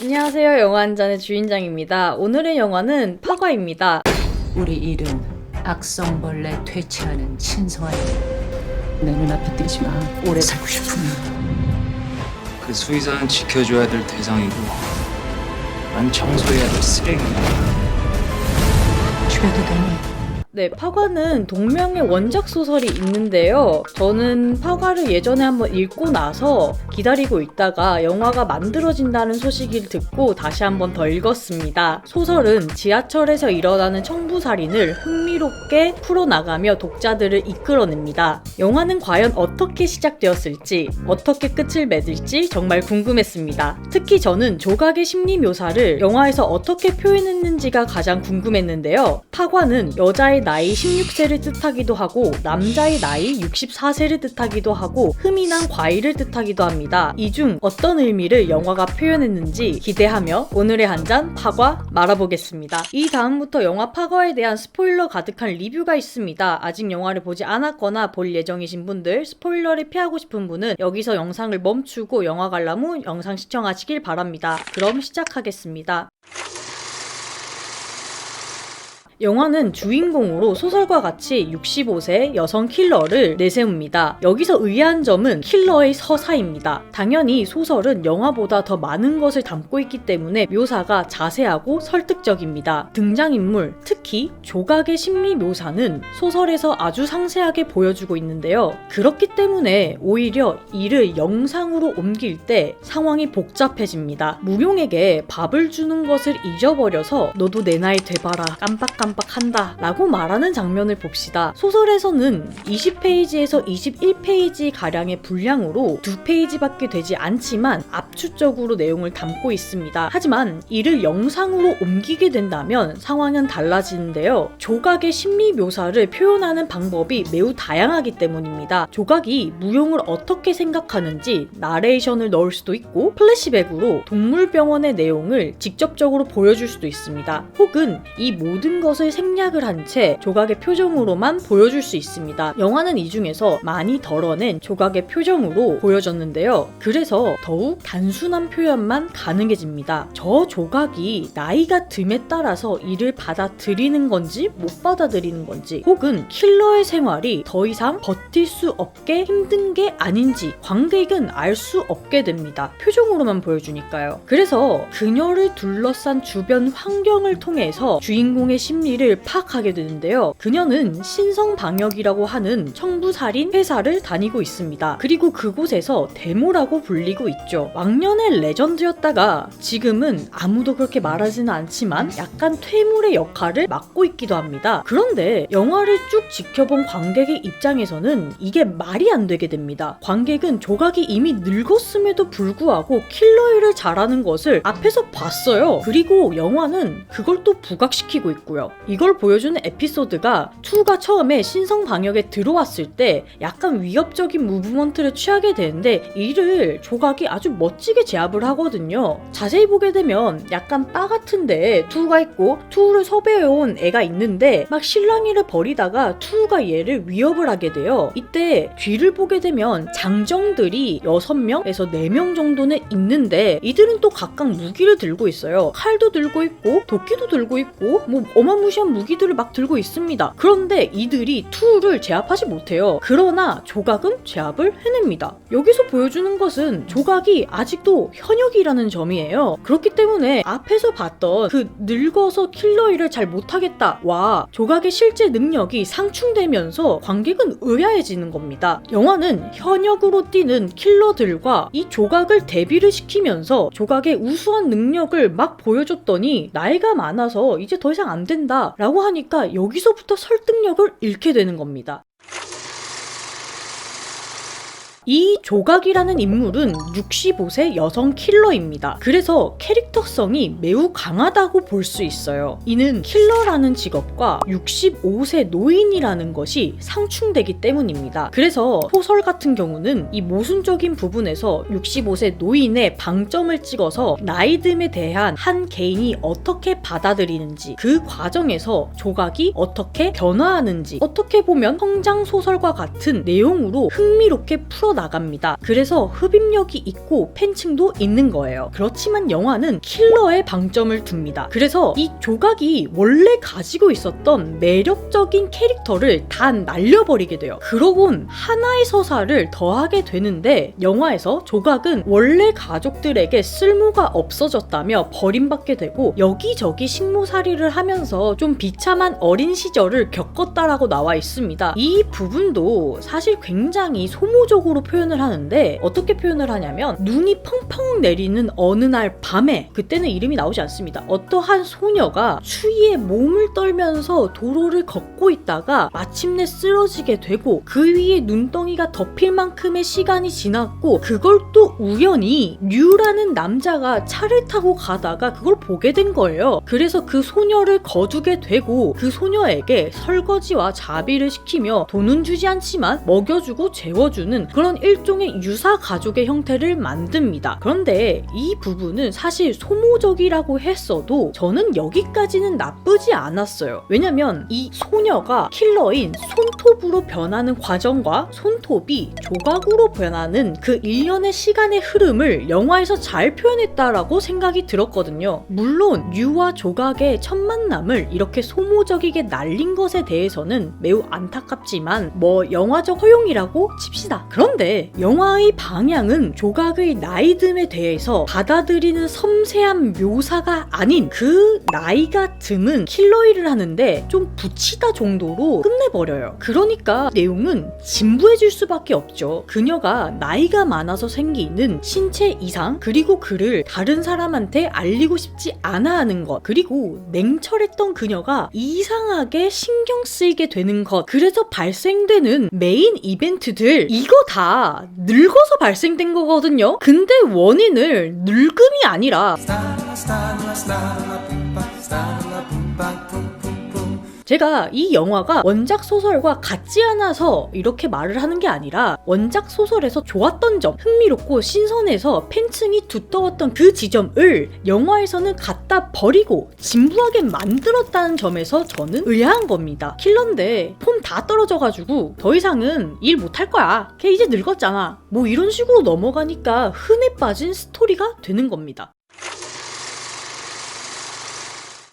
안녕하세요. 영화 한 잔의 주인장입니다. 오늘의 영화는 파과입니다. 우리 일은 악성벌레 퇴치하는 신성한 내 눈앞에 띄지 마. 오래 살고 싶으면 그 수의사는 지켜줘야 될 대상이고 난 청소해야 될 쓰레기야. 죽여도 되니? 네, 파과는 동명의 원작 소설이 있는데요. 저는 파과를 예전에 한번 읽고 나서 기다리고 있다가 영화가 만들어진다는 소식을 듣고 다시 한번 더 읽었습니다. 소설은 지하철에서 일어나는 청부살인을 흥미롭게 풀어나가며 독자들을 이끌어냅니다. 영화는 과연 어떻게 시작되었을지, 어떻게 끝을 맺을지 정말 궁금했습니다. 특히 저는 조각의 심리 묘사를 영화에서 어떻게 표현했는지가 가장 궁금했는데요. 파과는 여자의 나이 16세를 뜻하기도 하고 남자의 나이 64세를 뜻하기도 하고 흠이 난 과일을 뜻하기도 합니다. 이 중 어떤 의미를 영화가 표현했는지 기대하며 오늘의 한 잔 파과 말아보겠습니다. 이 다음부터 영화 파과에 대한 스포일러 가득한 리뷰가 있습니다. 아직 영화를 보지 않았거나 볼 예정이신 분들, 스포일러를 피하고 싶은 분은 여기서 영상을 멈추고 영화 관람 후 영상 시청하시길 바랍니다. 그럼 시작하겠습니다. 영화는 주인공으로 소설과 같이 65세 여성 킬러를 내세웁니다. 여기서 의아한 점은 킬러의 서사입니다. 당연히 소설은 영화보다 더 많은 것을 담고 있기 때문에 묘사가 자세하고 설득적입니다. 등장인물, 특히 조각의 심리 묘사는 소설에서 아주 상세하게 보여주고 있는데요. 그렇기 때문에 오히려 이를 영상으로 옮길 때 상황이 복잡해집니다. 무용에게 밥을 주는 것을 잊어버려서 너도 내 나이 돼봐라 깜빡깜 빡 한다 라고 말하는 장면을 봅시다. 소설에서는 20페이지에서 21페이지 가량의 분량으로 두 페이지밖에 되지 않지만 압축적으로 내용을 담고 있습니다. 하지만 이를 영상으로 옮기게 된다면 상황은 달라지는데요. 조각의 심리 묘사를 표현하는 방법이 매우 다양하기 때문입니다. 조각이 무용을 어떻게 생각하는지 나레이션을 넣을 수도 있고 플래시백으로 동물병원의 내용을 직접적으로 보여줄 수도 있습니다. 혹은 이 모든 것을 생략을 한 채 조각의 표정으로만 보여줄 수 있습니다. 영화는 이 중에서 많이 덜어낸 조각의 표정으로 보여졌는데요. 그래서 더욱 단순한 표현만 가능해집니다. 저 조각이 나이가 듦에 따라서 이를 받아들이는 건지 못 받아들이는 건지 혹은 킬러의 생활이 더 이상 버틸 수 없게 힘든 게 아닌지 관객은 알 수 없게 됩니다. 표정으로만 보여주니까요. 그래서 그녀를 둘러싼 주변 환경을 통해서 주인공의 심리 를 파악하게 되는데요. 그녀는 신성방역이라고 하는 청부살인 회사를 다니고 있습니다. 그리고 그곳에서 데모라고 불리고 있죠. 왕년의 레전드였다가 지금은 아무도 그렇게 말하지는 않지만 약간 퇴물의 역할을 맡고 있기도 합니다. 그런데 영화를 쭉 지켜본 관객의 입장에서는 이게 말이 안 되게 됩니다. 관객은 조각이 이미 늙었음에도 불구하고 킬러 일을 잘하는 것을 앞에서 봤어요. 그리고 영화는 그걸 또 부각시키고 있고요. 이걸 보여주는 에피소드가 2가 처음에 신성 방역에 들어왔을 때 약간 위협적인 무브먼트를 취하게 되는데 이를 조각이 아주 멋지게 제압을 하거든요. 자세히 보게 되면 약간 바 같은데 투가 있고 투를 섭외해온 애가 있는데 막 실랑이를 벌이다가 투가 얘를 위협을 하게 돼요. 이때 뒤를 보게 되면 장정들이 6명에서 4명 정도는 있는데 이들은 또 각각 무기를 들고 있어요. 칼도 들고 있고 도끼도 들고 있고 뭐 어마 무시한 무기들을 막 들고 있습니다. 그런데 이들이 투를 제압하지 못해요. 그러나 조각은 제압을 해냅니다. 여기서 보여주는 것은 조각이 아직도 현역이라는 점이에요. 그렇기 때문에 앞에서 봤던 그 늙어서 킬러 일을 잘 못하겠다 와 조각의 실제 능력이 상충되면서 관객은 의아해지는 겁니다. 영화는 현역으로 뛰는 킬러들과 이 조각을 대비를 시키면서 조각의 우수한 능력을 막 보여줬더니 나이가 많아서 이제 더 이상 안 된다 라고 하니까 여기서부터 설득력을 잃게 되는 겁니다. 이 조각이라는 인물은 65세 여성 킬러입니다. 그래서 캐릭터성이 매우 강하다고 볼 수 있어요. 이는 킬러라는 직업과 65세 노인이라는 것이 상충되기 때문입니다. 그래서 소설 같은 경우는 이 모순적인 부분에서 65세 노인의 방점을 찍어서 나이듦에 대한 한 개인이 어떻게 받아들이는지 그 과정에서 조각이 어떻게 변화하는지 어떻게 보면 성장 소설과 같은 내용으로 흥미롭게 풀어 나갑니다. 그래서 흡입력이 있고 팬층도 있는 거예요. 그렇지만 영화는 킬러에 방점을 둡니다. 그래서 이 조각이 원래 가지고 있었던 매력적인 캐릭터를 다 날려버리게 돼요. 그러곤 하나의 서사를 더하게 되는데 영화에서 조각은 원래 가족들에게 쓸모가 없어졌다며 버림받게 되고 여기저기 식모살이를 하면서 좀 비참한 어린 시절을 겪었다라고 나와 있습니다. 이 부분도 사실 굉장히 소모적으로 표현을 하는데 어떻게 표현을 하냐면 눈이 펑펑 내리는 어느 날 밤에 그때는 이름이 나오지 않습니다. 어떠한 소녀가 추위에 몸을 떨면서 도로를 걷고 있다가 마침내 쓰러지게 되고 그 위에 눈덩이가 덮일 만큼의 시간이 지났고 그걸 또 우연히 류라는 남자가 차를 타고 가다가 그걸 보게 된 거예요. 그래서 그 소녀를 거두게 되고 그 소녀에게 설거지와 자비를 시키며 돈은 주지 않지만 먹여주고 재워주는 그런 일종의 유사 가족의 형태를 만듭니다. 그런데 이 부분은 사실 소모적이라고 했어도 저는 여기까지는 나쁘지 않았어요. 왜냐면 이 소녀가 킬러인 손톱으로 변하는 과정과 손톱이 조각으로 변하는 그 일련의 시간의 흐름을 영화에서 잘 표현했다라고 생각이 들었거든요. 물론 유와 조각의 첫 만남을 이렇게 소모적이게 날린 것에 대해서는 매우 안타깝지만 뭐 영화적 허용이라고 칩시다. 그런데 영화의 방향은 조각의 나이듦에 대해서 받아들이는 섬세한 묘사가 아닌 그 나이가 듦은 킬러 일을 하는데 좀 붙이다 정도로 끝내버려요. 그러니까 내용은 진부해질 수밖에 없죠. 그녀가 나이가 많아서 생기는 신체 이상 그리고 그를 다른 사람한테 알리고 싶지 않아 하는 것 그리고 냉철했던 그녀가 이상하게 신경 쓰이게 되는 것 그래서 발생되는 메인 이벤트들 이거 다 늙어서 발생된 거거든요. 근데 원인을 늙음이 아니라 제가 이 영화가 원작 소설과 같지 않아서 이렇게 말을 하는 게 아니라 원작 소설에서 좋았던 점, 흥미롭고 신선해서 팬층이 두터웠던 그 지점을 영화에서는 갖다 버리고 진부하게 만들었다는 점에서 저는 의아한 겁니다. 킬러인데 폼 다 떨어져가지고 더 이상은 일 못할 거야. 걔 이제 늙었잖아. 뭐 이런 식으로 넘어가니까 흔해 빠진 스토리가 되는 겁니다.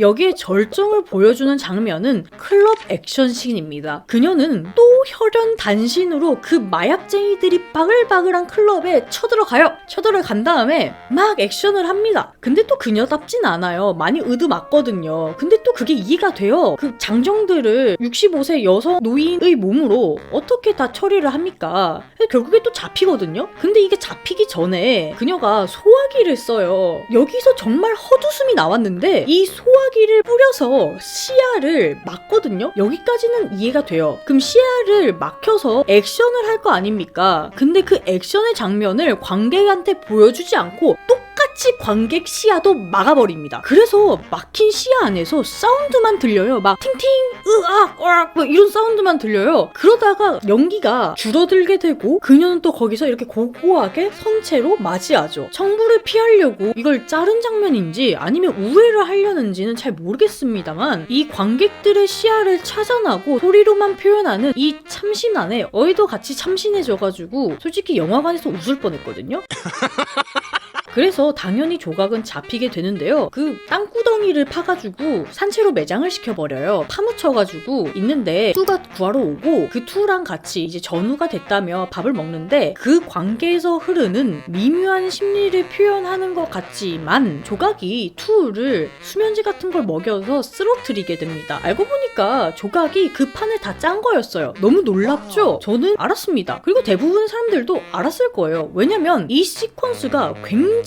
여기에 절정을 보여주는 장면은 클럽 액션씬입니다. 그녀는 또 혈연 단신으로 그 마약쟁이들이 바글바글한 클럽에 쳐들어가요. 쳐들어간 다음에 막 액션을 합니다. 근데 또 그녀답진 않아요. 많이 의도맞거든요. 근데 또 그게 이해가 돼요. 그 장정들을 65세 여성 노인의 몸으로 어떻게 다 처리를 합니까? 결국에 또 잡히거든요. 근데 이게 잡히기 전에 그녀가 소화기를 써요. 여기서 정말 헛웃음이 나왔는데 이 소화기를 뿌려서 시야를 막거든요. 여기까지는 이해가 돼요. 그럼 시야를 막혀서 액션을 할 거 아닙니까? 근데 그 액션의 장면을 관객한테 보여주지 않고 똑 같이 관객 시야도 막아버립니다. 그래서 막힌 시야 안에서 사운드만 들려요. 막 팅팅, 으악, 으악, 뭐 이런 사운드만 들려요. 그러다가 연기가 줄어들게 되고 그녀는 또 거기서 이렇게 고고하게 성체로 맞이하죠. 청부를 피하려고 이걸 자른 장면인지 아니면 우회를 하려는지는 잘 모르겠습니다만 이 관객들의 시야를 차단하고 소리로만 표현하는 이 참신함에 어이도 같이 참신해져가지고 솔직히 영화관에서 웃을 뻔했거든요. 그래서 당연히 조각은 잡히게 되는데요. 그 땅구덩이를 파가지고 산채로 매장을 시켜버려요. 파묻혀가지고 있는데 투가 구하러 오고 그 투랑 같이 이제 전우가 됐다며 밥을 먹는데 그 관계에서 흐르는 미묘한 심리를 표현하는 것 같지만 조각이 투를 수면제 같은 걸 먹여서 쓰러뜨리게 됩니다. 알고 보니까 조각이 그 판을 다 짠 거였어요. 너무 놀랍죠? 저는 알았습니다. 그리고 대부분 사람들도 알았을 거예요. 왜냐면 이 시퀀스가 굉장히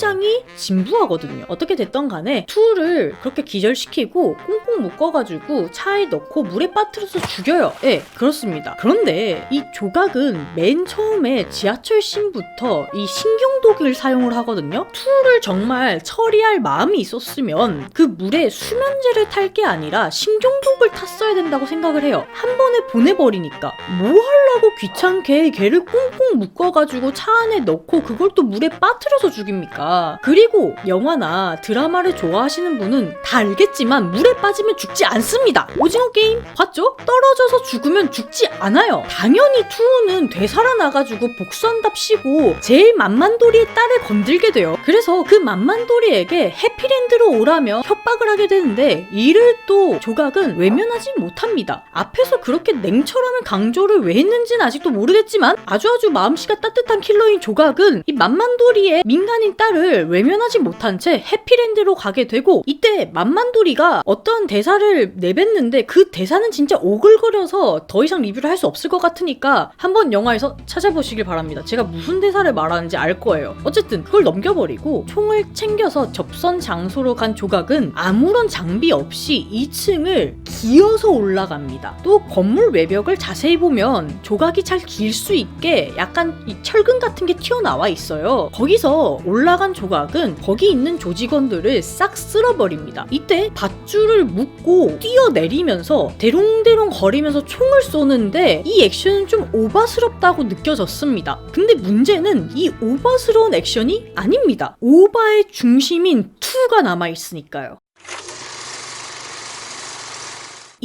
진부하거든요. 어떻게 됐던 간에 투를 그렇게 기절시키고 꽁꽁 묶어가지고 차에 넣고 물에 빠뜨려서 죽여요. 예, 그렇습니다. 그런데 이 조각은 맨 처음에 지하철 씬부터 이 신경독을 사용을 하거든요. 투를 정말 처리할 마음이 있었으면 그 물에 수면제를 탈 게 아니라 신경독을 탔어야 된다고 생각을 해요. 한 번에 보내버리니까 뭐 하려고 귀찮게 걔를 꽁꽁 묶어가지고 차 안에 넣고 그걸 또 물에 빠뜨려서 죽입니까? 있습니다. 그리고 영화나 드라마를 좋아하시는 분은 다 알겠지만 물에 빠지면 죽지 않습니다. 오징어 게임 봤죠? 떨어져서 죽으면 죽지 않아요. 당연히 투우는 되살아나가지고 복수한답시고 제일 만만돌이의 딸을 건들게 돼요. 그래서 그 만만돌이에게 해피랜드로 오라며 협박을 하게 되는데 이를 또 조각은 외면하지 못합니다. 앞에서 그렇게 냉철함을 강조를 왜 했는지는 아직도 모르겠지만 아주 아주 마음씨가 따뜻한 킬러인 조각은 이 만만돌이의 민간인 딸을 외면하지 못한 채 해피랜드로 가게 되고 이때 만만돌이가 어떤 대사를 내뱉는데 그 대사는 진짜 오글거려서 더 이상 리뷰를 할 수 없을 것 같으니까 한번 영화에서 찾아보시길 바랍니다. 제가 무슨 대사를 말하는지 알 거예요. 어쨌든 그걸 넘겨버리고 총을 챙겨서 접선 장소로 간 조각은 아무런 장비 없이 2층을 기어서 올라갑니다. 또 건물 외벽을 자세히 보면 조각이 잘 길 수 있게 약간 이 철근 같은 게 튀어나와 있어요. 거기서 올라 간 조각은 거기 있는 조직원들을 싹 쓸어버립니다. 이때 밧줄을 묶고 뛰어내리면서 대롱대롱 거리면서 총을 쏘는데 이 액션은 좀 오바스럽다고 느껴졌습니다. 근데 문제는 이 오바스러운 액션이 아닙니다. 오바의 중심인 투가 남아있으니까요.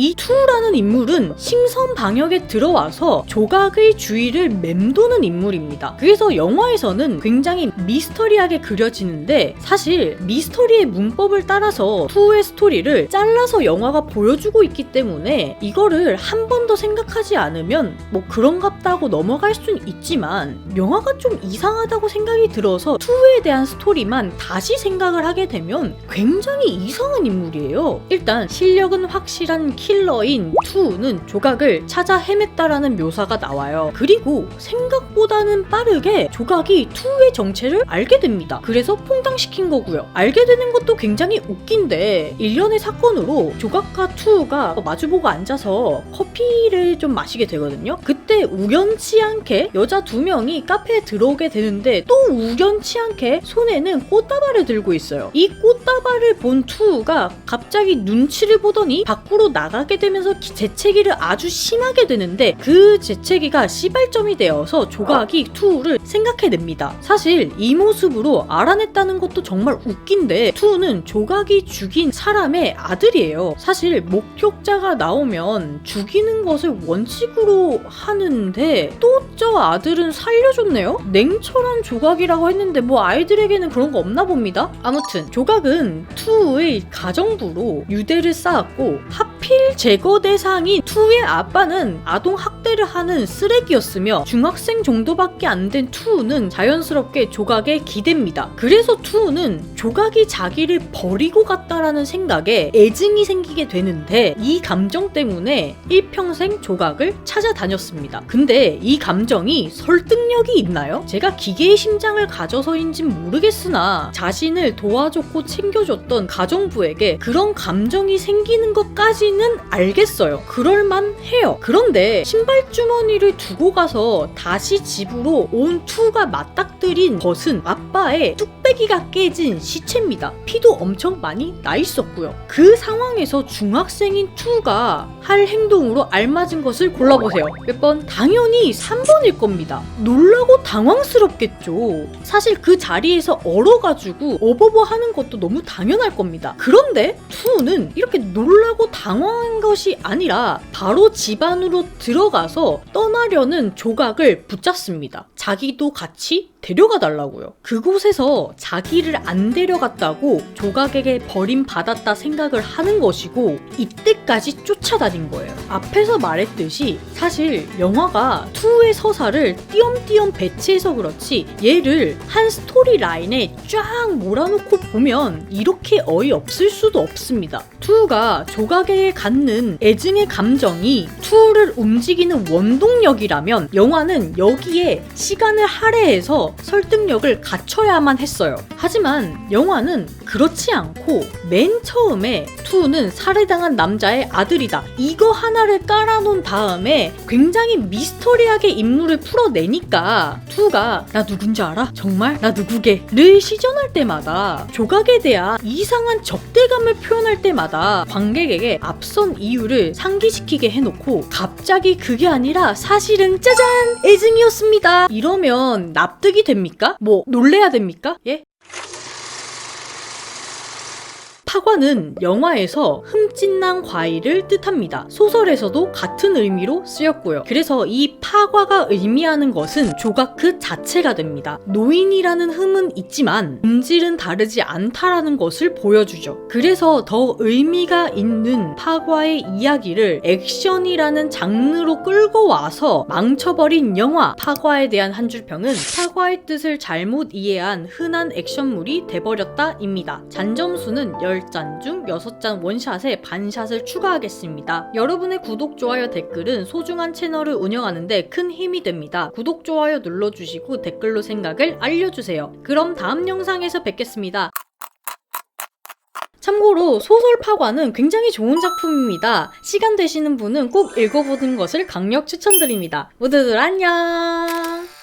이 투라는 인물은 심선 방역에 들어와서 조각의 주위를 맴도는 인물입니다. 그래서 영화에서는 굉장히 미스터리하게 그려지는데 사실 미스터리의 문법을 따라서 투의 스토리를 잘라서 영화가 보여주고 있기 때문에 이거를 한 번 더 생각하지 않으면 뭐 그런갑다고 넘어갈 수는 있지만 영화가 좀 이상하다고 생각이 들어서 투에 대한 스토리만 다시 생각을 하게 되면 굉장히 이상한 인물이에요. 일단 실력은 확실한 킬러인 투는 조각을 찾아 헤맸다라는 묘사가 나와요. 그리고 생각보다는 빠르게 조각이 투의 정체를 알게 됩니다. 그래서 퐁당시킨 거고요. 알게 되는 것도 굉장히 웃긴데 일련의 사건으로 조각과 투가 마주보고 앉아서 커피를 좀 마시게 되거든요. 그때 우연치 않게 여자 두 명이 카페에 들어오게 되는데 또 우연치 않게 손에는 꽃다발을 들고 있어요. 이 꽃다발을 본 투가 갑자기 눈치를 보더니 밖으로 나가 게 되면서 기- 재채기를 아주 심하게 되는데 그 재채기가 시발점이 되어서 조각이 투를 생각해냅니다. 사실 이 모습으로 알아냈다는 것도 정말 웃긴데 투는 조각이 죽인 사람의 아들이에요. 사실 목격자가 나오면 죽이는 것을 원칙으로 하는데 또 저 아들은 살려줬네요? 냉철한 조각이라고 했는데 뭐 아이들에게는 그런 거 없나 봅니다. 아무튼 조각은 투의 가정부로 유대를 쌓았고 하필 제거 대상인 투의 아빠는 아동 학대를 하는 쓰레기였으며 중학생 정도밖에 안 된 투는 자연스럽게 조각에 기댑니다. 그래서 투는 조각이 자기를 버리고 갔다라는 생각에 애증이 생기게 되는데 이 감정 때문에 일평생 조각을 찾아다녔습니다. 근데 이 감정이 설득력이 있나요? 제가 기계의 심장을 가져서인진 모르겠으나 자신을 도와줬고 챙겨줬던 가정부에게 그런 감정이 생기는 것까지는 알겠어요. 그럴만 해요. 그런데 신발 주머니를 두고 가서 다시 집으로 온 투가 맞닥뜨린 것은 아빠의 뚝배기가 깨진 시체입니다. 피도 엄청 많이 나 있었고요. 그 상황에서 중학생인 투가 할 행동으로 알맞은 것을 골라보세요. 몇 번? 당연히 3번일 겁니다. 놀라고 당황스럽겠죠. 사실 그 자리에서 얼어가지고 어버버 하는 것도 너무 당연할 겁니다. 그런데 투는 이렇게 놀라고 당황 한 것이 아니라 바로 집 안으로 들어가서 떠나려는 조각을 붙잡습니다. 자기도 같이 데려가 달라고요. 그곳에서 자기를 안 데려갔다고 조각에게 버림받았다 생각을 하는 것이고 이때까지 쫓아다닌 거예요. 앞에서 말했듯이 사실 영화가 2의 서사를 띄엄띄엄 배치해서 그렇지 얘를 한 스토리 라인에 쫙 몰아놓고 보면 이렇게 어이없을 수도 없습니다. 2가 조각에게 갖는 애증의 감정이 2를 움직이는 원동력이라면 영화는 여기에 시간을 할애해서 설득력을 갖춰야만 했어요. 하지만 영화는 그렇지 않고 맨 처음에 2는 살해당한 남자의 아들이다. 이거 하나를 깔아놓은 다음에 굉장히 미스터리하게 인물을 풀어내니까 2가 나 누군지 알아? 정말? 나 누구게? 를 시전할 때마다 조각에 대한 이상한 적대감을 표현할 때마다 관객에게 앞선 이유를 상기시키게 해놓고 갑자기 그게 아니라 사실은 짜잔! 애증이었습니다. 이러면 납득이 됩니까? 뭐 놀래야 됩니까? 예? 파과는 영화에서 흠진난 과일을 뜻합니다. 소설에서도 같은 의미로 쓰였고요. 그래서 이 파과가 의미하는 것은 조각 그 자체가 됩니다. 노인이라는 흠은 있지만 본질은 다르지 않다라는 것을 보여주죠. 그래서 더 의미가 있는 파과의 이야기를 액션이라는 장르로 끌고 와서 망쳐버린 영화 파과에 대한 한 줄평은 파과의 뜻을 잘못 이해한 흔한 액션물이 돼버렸다입니다. 잔점수는 10잔 중 6잔 원샷에 반샷을 추가하겠습니다. 여러분의 구독, 좋아요, 댓글은 소중한 채널을 운영하는데 큰 힘이 됩니다. 구독, 좋아요 눌러주시고 댓글로 생각을 알려주세요. 그럼 다음 영상에서 뵙겠습니다. 참고로 소설 파과는 굉장히 좋은 작품입니다. 시간 되시는 분은 꼭 읽어보는 것을 강력 추천드립니다. 모두들 안녕!